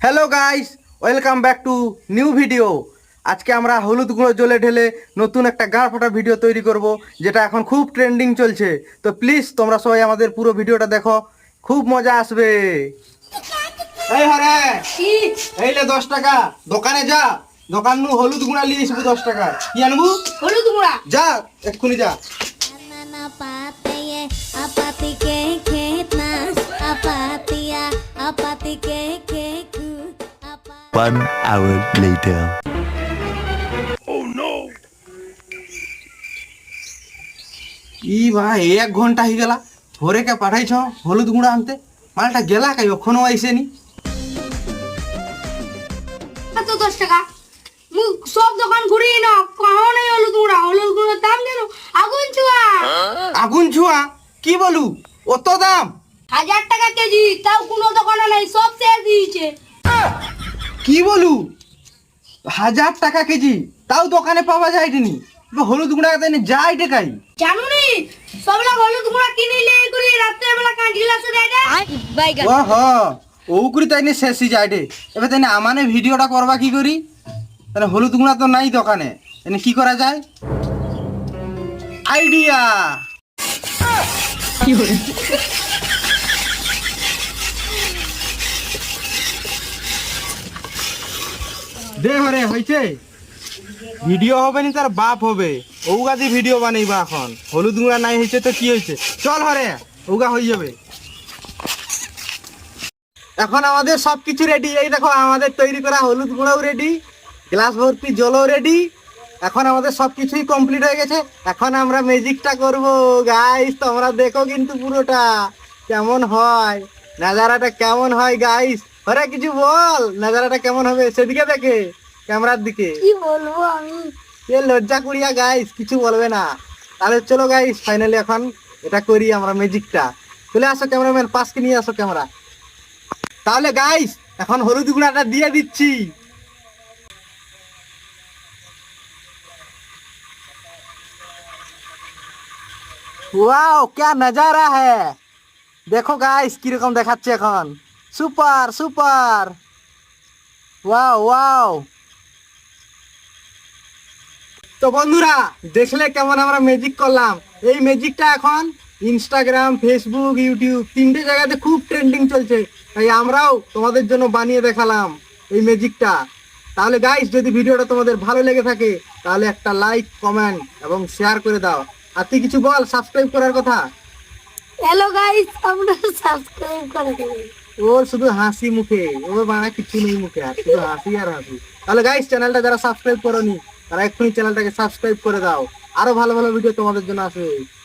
Hello guys welcome back to new video আজকে আমরা হলুদ গুঁড়ো জলে ঢেলে নতুন একটা গাঁ ফাটা ভিডিও তৈরি করব যেটা এখন খুব ট্রেন্ডিং চলছে। তো প্লিজ তোমরা সবাই আমাদের পুরো ভিডিওটা দেখো। খুব মজা আসবে। এই হরে কি এই লে দশ টাকা। দোকানে যা। দোকান নু হলুদ গুঁড়া নিয়ে আসব দশ টাকা। কি আনবু? হলুদ গুঁড়া। যা এক্ষুনি যা। One hour later. ই ভাই এক ঘণ্টা হয়ে গেলা। ভোরে কে পাঠাইছ হলুদ গুঁড়া আনতে। মালটা গেলা কাই এখনও আইসেনি। এত দশ টাকা? মু সব দোকান ঘুরিয়ে না কাহো নেই হলুদ গুঁড়া। হলুদ গুঁড়ার দাম জানো? আগুন চুয়া আগুন ছোঁয়া? কি বলু? অত দাম? হাজার টাকা কেজি তাও কোনো দোকানে নাই সব শেষ দিয়েছে। কি বলু? হাজার টাকা কেজি তাও দোকানে পাওয়া যায়নি। হলুদ গুঁড়া দেন যায় টাকাই জানো নি সব লোক হলুদ গুঁড়া কিনে নিয়ে করে বেলা ও করি তাই শেষই তাই আমানে ভিডিওটা করবা কি করি? তাহলে হলুদ গুঁড়া তো নাই দোকানে। এনে কি করা যায়? আইডিয়া! দে হরে হয়েছে ভিডিও হবে নি তার বাপ হবে। ওগাদি ভিডিও বানাইবা এখন। হলুদ গুঁড়া নাই হয়েছে তো কি হয়েছে চল হরে ওগা হয়ে যাবে। এখন আমাদের সবকিছু রেডি এই দেখো, আমাদের তৈরি করা হলুদ গুঁড়াও রেডি গ্লাস ভর্তি জলও রেডি এখন আমাদের সবকিছুই কমপ্লিট হয়ে গেছে। এখন আমরা ম্যাজিকটা করব। গাইস তোমরা দেখো কিন্তু পুরোটা কেমন হয়। নাজারাটা কেমন হয় গাইস ওরা কিছু বল নাজারাটা কেমন হবে সেদিকে দেখে ক্যামেরার দিকে কি বলবো আমি এ লজ্জা কুড়িয়া গাইস কিছু বলবে না তাহলে চলো গাইস ফাইনালি এখন এটা করি আমরা ম্যাজিকটা চলে আসো ক্যামেরাম্যান পাশকে নিয়ে আসো ক্যামেরা তাহলে গাইস এখন হলুদ গুঁড়াটা দিয়ে দিচ্ছি ওয়াও क्या नजारा है দেখো গাইস কিরকম দেখাচ্ছে এখন সুপার সুপার ওয়াও ওয়াও তো বন্ধুরা দেখলে কেমন আমরা ম্যাজিক করলাম? এই ম্যাজিকটা এখন ইনস্টাগ্রাম ফেসবুক ইউটিউব তিনটে জায়গাতে খুব ট্রেন্ডিং চলছে। তাই আমরাও তোমাদের জন্য বানিয়ে দেখালাম এই ম্যাজিকটা তাহলে গাইস যদি ভিডিওটা তোমাদের ভালো লেগে থাকে তাহলে একটা লাইক কমেন্ট এবং শেয়ার করে দাও। আর তুই কিছু বল সাবস্ক্রাইব করার কথা? হ্যালো গাইস আমরা সাবস্ক্রাইব করে দেবেন ওর শুধু হাসি মুখে, ওর বানা কিছু নেই মুখে, আর শুধু হাসি আর হাসি। তাহলে গাইস চ্যানেলটা যারা সাবস্ক্রাইব করনি, তারা এক্ষুনি চ্যানেলটাকে সাবস্ক্রাইব করে দাও। আরও ভালো ভালো ভিডিও তোমাদের জন্য আসবে।